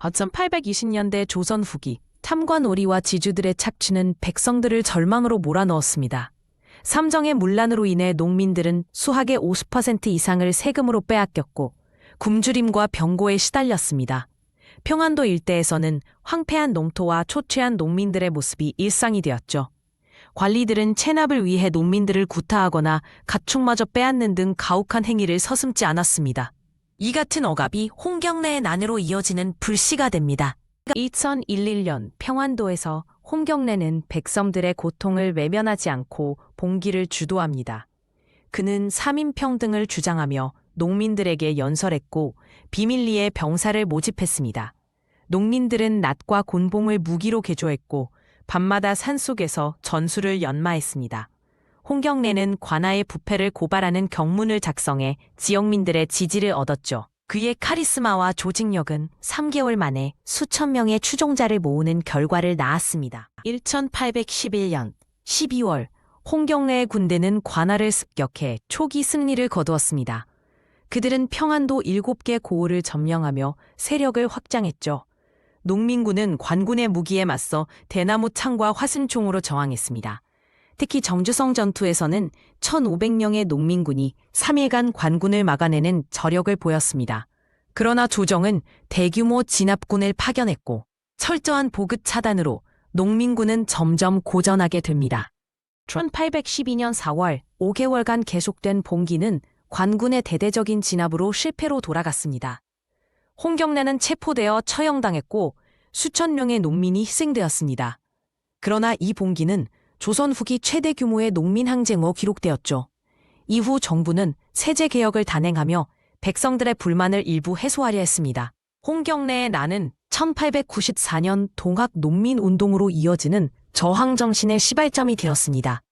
1820년대 조선 후기 탐관오리와 지주들의 착취는 백성들을 절망으로 몰아넣었습니다. 삼정의 문란으로 인해 농민들은 수학의 50% 이상을 세금으로 빼앗겼고 굶주림과 병고에 시달렸습니다. 평안도 일대에서는 황폐한 농토와 초췌한 농민들의 모습이 일상이 되었죠. 관리들은 체납을 위해 농민들을 구타하거나 가축마저 빼앗는 등 가혹한 행위를 서슴지 않았습니다. 이 같은 억압이 홍경래의 난으로 이어지는 불씨가 됩니다. 2011년 평안도에서 홍경래는 백성들의 고통을 외면하지 않고 봉기를 주도합니다. 그는 3인 평등을 주장하며 농민들에게 연설했고 비밀리에 병사를 모집했습니다. 농민들은 낫과 곤봉을 무기로 개조했고 밤마다 산속에서 전술을 연마했습니다. 홍경래는 관아의 부패를 고발하는 경문을 작성해 지역민들의 지지를 얻었죠. 그의 카리스마와 조직력은 3개월 만에 수천 명의 추종자를 모으는 결과를 낳았습니다. 1811년 12월 홍경래의 군대는 관아를 습격해 초기 승리를 거두었습니다. 그들은 평안도 7개 고을을 점령하며 세력을 확장했죠. 농민군은 관군의 무기에 맞서 대나무 창과 화승총으로 저항했습니다. 특히 정주성 전투에서는 1,500명의 농민군이 3일간 관군을 막아내는 저력을 보였습니다. 그러나 조정은 대규모 진압군을 파견했고 철저한 보급 차단으로 농민군은 점점 고전하게 됩니다. 1812년 4월 5개월간 계속된 봉기는 관군의 대대적인 진압으로 실패로 돌아갔습니다. 홍경래는 체포되어 처형당했고 수천 명의 농민이 희생되었습니다. 그러나 이 봉기는 조선 후기 최대 규모의 농민 항쟁으로 기록되었죠. 이후 정부는 세제 개혁을 단행하며 백성들의 불만을 일부 해소하려 했습니다. 홍경래의 나는 1894년 동학 농민 운동으로 이어지는 저항 정신의 시발점이 되었습니다.